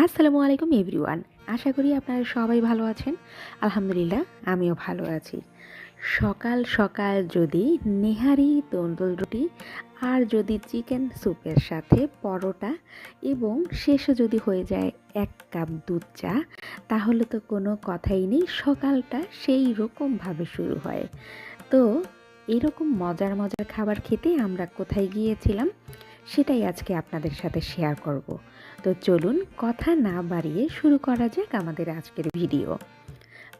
আসসালামু আলাইকুম এভরিওয়ান। আশা করি আপনারা সবাই ভালো আছেন। আলহামদুলিল্লাহ, আমিও ভালো আছি। সকাল সকাল যদি নেহারি তন্দুল রুটি আর যদি চিকেন স্যুপের সাথে পরোটা এবং শেষে যদি হয়ে যায় এক কাপ দুধ চা, তাহলে তো কোনো কথাই নেই, সকালটা সেই রকমভাবে শুরু হয়। তো এরকম মজার মজার খাবার খেতে আমরা কোথায় গিয়েছিলাম? সেটাই আজকে আপনাদের সাথে শেয়ার করব। তো চলুন কথা না বাড়িয়ে শুরু করা যাক আমাদের আজকের ভিডিও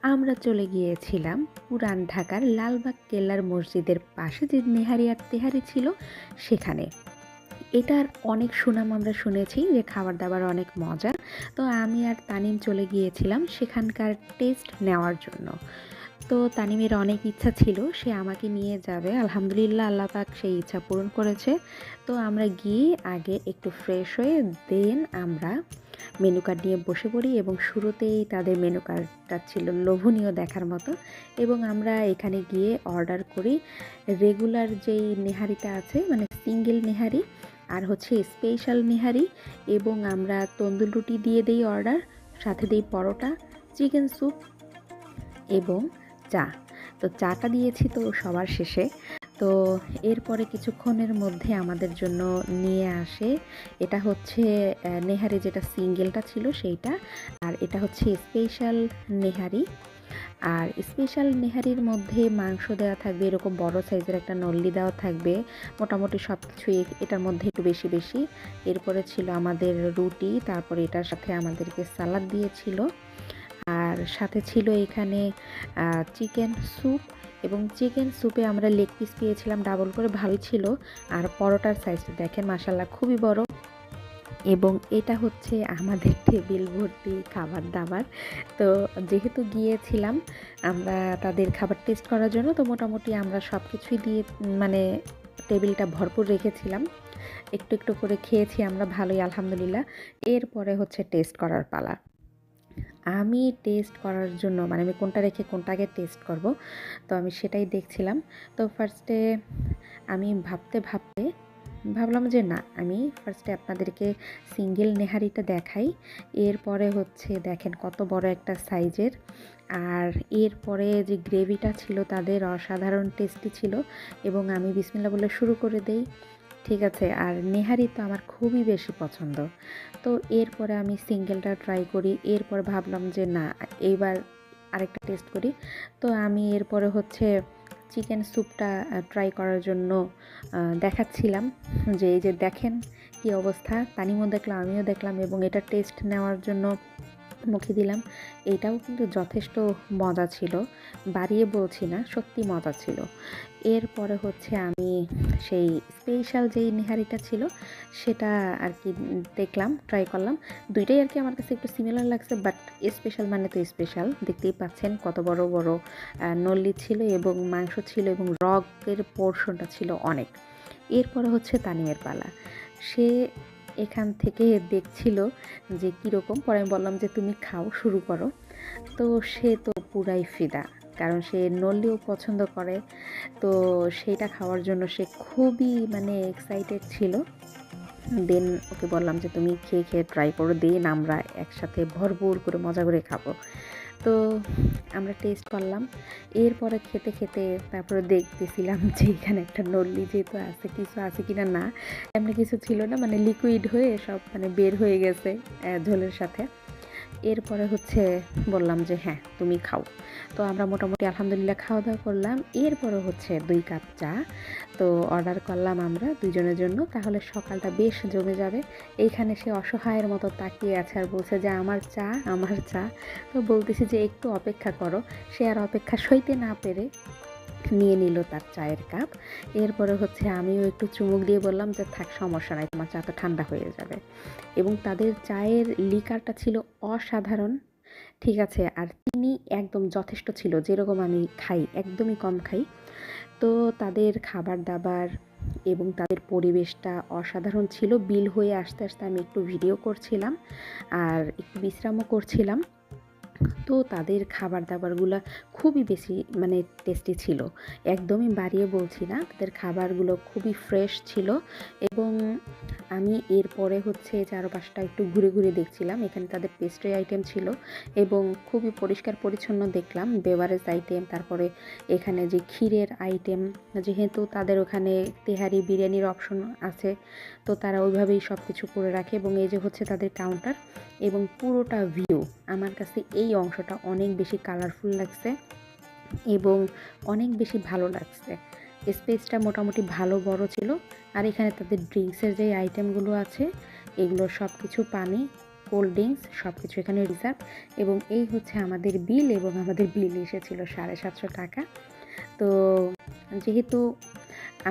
আমরা চলে গিয়েছিলাম পুরান ঢাকার লালবাগ কেল্লার মসজিদের পাশে যে নেহারি আর তেহারি ছিল, সেখানে। এটার অনেক সুনাম আমরা শুনেছি যে খাবার দাবার অনেক মজা। তো আমি আর তানিম চলে গিয়েছিলাম সেখানকার টেস্ট নেওয়ার জন্য। তো তানিমের অনেক ইচ্ছা ছিল, সে আমাকে নিয়ে যাবে। আলহামদুলিল্লাহ আল্লাহ পাক সেই ইচ্ছা পূরণ করেছে। তো আমরা গিয়ে আগে একটু ফ্রেশ হয়ে দেন আমরা মেনু কার্ড নিয়ে বসে পড়ি এবং শুরুতেই তাদের মেনু কার্ডটা ছিল লোভনীয় দেখার মতো এবং আমরা এখানে গিয়ে অর্ডার করি। রেগুলার যেই নেহারিটা আছে মানে সিঙ্গেল নেহারি আর হচ্ছে স্পেশাল নেহারি এবং আমরা তন্দুর রুটি দিয়ে দেই অর্ডার সাথে দিই পরোটা চিকেন স্যুপ এবং চা। তো চাটা দিয়েছি তো সবার শেষে। তো এরপরে কিছুক্ষণের মধ্যে আমাদের জন্য নিয়ে আসে। এটা হচ্ছে নেহারি যেটা সিঙ্গেলটা ছিল সেইটা। আর এটা হচ্ছে স্পেশাল নেহারি। আর স্পেশাল নেহারির মধ্যে মাংস দেওয়া থাকবে, এরকম বড় সাইজের একটা নল্লি দেওয়া থাকবে। মোটামুটি সব কিছুই এটার মধ্যে একটু বেশি বেশি। এরপরে ছিল আমাদের রুটি, তারপরে এটার সাথে আমাদেরকে সালাদ দিয়েছিল। আর সাথে ছিল এখানে চিকেন স্যুপ এবং চিকেন স্যুপে আমরা লেগ পিস পেয়েছিলাম ডাবল করে ভালোই ছিল। আর পরোটার সাইজটা দেখেন মাসাল্লাহ খুবই বড়। এবং এটা হচ্ছে আমাদের টেবিল ভর্তি খাবার দাবার তো যেহেতু গিয়েছিলাম আমরা তাদের খাবার টেস্ট করার জন্য, তো মোটামুটি আমরা সব কিছুই দিয়ে মানে টেবিলটা ভরপুর রেখেছিলাম। একটু একটু করে খেয়েছি আমরা, ভালোই, আলহামদুলিল্লাহ। এরপরে হচ্ছে টেস্ট করার পালা। আমি টেস্ট করার জন্য মানে আমি কোনটা রেখে কোনটাকে টেস্ট করব, তো আমি সেটাই দেখছিলাম। তো ফার্স্টে আমি ভাবতে ভাবতে ভাবলাম যে না, আমি ফার্স্টে আপনাদেরকে সিঙ্গেল নেহারিটা দেখাই। এরপরে হচ্ছে দেখেন কত বড় একটা সাইজের আর এরপরে যে গ্রেভিটা ছিল তাদের অসাধারণ টেস্টি ছিল এবং আমি বিসমিল্লা বলে শুরু করে দেই। ঠিক আছে, আর নেহারি তো আমার খুবই বেশি পছন্দ। তো এরপরে আমি সিঙ্গেলটা ট্রাই করি। এরপর ভাবলাম যে না, এইবার আরেকটা টেস্ট করি। তো আমি এরপরে হচ্ছে চিকেন স্যুপটা ট্রাই করার জন্য দেখাচ্ছিলাম যে এই যে দেখেন কি অবস্থা। তানিমও দেখলাম, আমিও দেখলাম এবং এটা টেস্ট নেওয়ার জন্য মুখে দিলাম। এটাও কিন্তু যথেষ্ট মজা ছিল। বাড়িয়ে বলছি না, সত্যি মজা ছিল। এরপরে হচ্ছে আমি সেই স্পেশাল যেই নেহারিটা ছিল, সেটা আর কি দেখলাম ট্রাই করলাম। দুইটাই আর কি আমার কাছে একটু সিমিলার লাগছে বাট স্পেশাল মানে তো স্পেশাল দেখতেই পাচ্ছেন কত বড় বড় নল্লি ছিল এবং মাংস ছিল এবং রগের পোর্শনটা ছিল অনেক। এরপরে হচ্ছে তানিমের পালা। সে এখান থেকে দেখছিল যে কীরকম। পরে আমি বললাম যে, তুমি খাও, শুরু করো। তো সে তো পুরাই ফিদা, কারণ সে নল্লিও পছন্দ করে। তো সেইটা খাওয়ার জন্য সে খুবই মানে এক্সাইটেড ছিল। দেন ওকে বললাম যে, তুমি খেয়ে খেয়ে ট্রাই করো, দেন আমরা একসাথে ভরপুর করে মজা করে খাব। তো আমরা টেস্ট করলাম। এরপরে খেতে খেতে তারপরে দেখতেছিলাম যে এখানে একটা নল্লি যেহেতু আছে, কিছু আছে কিনা না। এমনি কিছু ছিল না মানে লিকুইড হয়ে সব মানে বের হয়ে গেছে ঝোলের সাথে। এরপরে হচ্ছে বললাম যে হ্যাঁ তুমি খাও। তো আমরা মোটামুটি আলহামদুলিল্লাহ খাওয়া দাওয়া করলাম। এরপরে হচ্ছে দুই কাপ চা। তো অর্ডার করলাম আমরা দুজনের জন্য। তাহলে সকালটা বেশ জমে যাবে। এইখানে সে অসহায়ের মতো তাকিয়ে আছে আর বলছে যে, আমার চা আমার চা। তো বলতেছি যে, একটু অপেক্ষা করো। সে আর অপেক্ষা সইতে না পেরে নিয়ে নিল তার চায়ের কাপ। এরপরে হচ্ছে আমিও একটু চুমুক দিয়ে বললাম যে, থাক, সমস্যা নাই, তোমার চা তো ঠান্ডা হয়ে যাবে। এবং তাদের চায়ের লিকারটা ছিল অসাধারণ। ঠিক আছে, আর তিনি একদম যথেষ্ট ছিল, যেরকম আমি খাই, একদমই কম খাই। তো তাদের খাবার দাবার এবং তাদের পরিবেশটা অসাধারণ ছিল। বিল হয়ে আসতে আসতে আমি একটু ভিডিও করছিলাম আর একটু বিশ্রামও করছিলাম। তো তাদের খাবার দাবারগুলো খুবই বেশি মানে টেস্টি ছিল। একদমই বাড়িয়ে বলছি না, তাদের খাবারগুলো খুবই ফ্রেশ ছিল এবং আমি এরপরে হচ্ছে চারপাশটা একটু ঘুরে ঘুরে দেখছিলাম। এখানে তাদের পেস্ট্রি আইটেম ছিল এবং খুবই পরিষ্কার পরিচ্ছন্ন দেখলাম। বেভারেজ আইটেম তারপরে এখানে যে ক্ষীরের আইটেম যেহেতু তাদের ওখানে তেহারি বিরিয়ানির অপশন আছে, তো তারা ওইভাবেই সব কিছু করে রাখে এবং এই যে হচ্ছে তাদের কাউন্টার এবং পুরোটা ভিউ আমার কাছে এই অংশটা অনেক বেশি কালারফুল লাগছে এবং অনেক বেশি ভালো লাগছে। স্পেসটা মোটামুটি ভালো বড় ছিল। আর এখানে তাদের ড্রিঙ্কসের যে আইটেমগুলো আছে, এগুলো সব কিছু পানি কোল্ড ড্রিঙ্কস সব কিছু এখানে রিজার্ভ এবং এই হচ্ছে আমাদের বিল এবং আমাদের বিল এসেছিল সাড়ে সাতশো টাকা। তো যেহেতু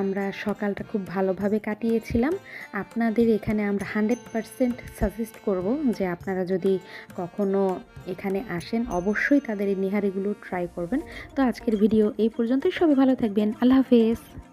আমরা সকালটা খুব ভালোভাবে কাটিয়েছিলাম। আপনাদের এখানে আমরা হান্ড্রেড পারসেন্ট সাজেস্ট করব যে আপনারা যদি কখনো এখানে আসেন, অবশ্যই তাদের এই নিহারিগুলো ট্রাই করবেন। তো আজকের ভিডিও এই পর্যন্তই। সবাই ভালো থাকবেন। আল্লাহ হাফেজ।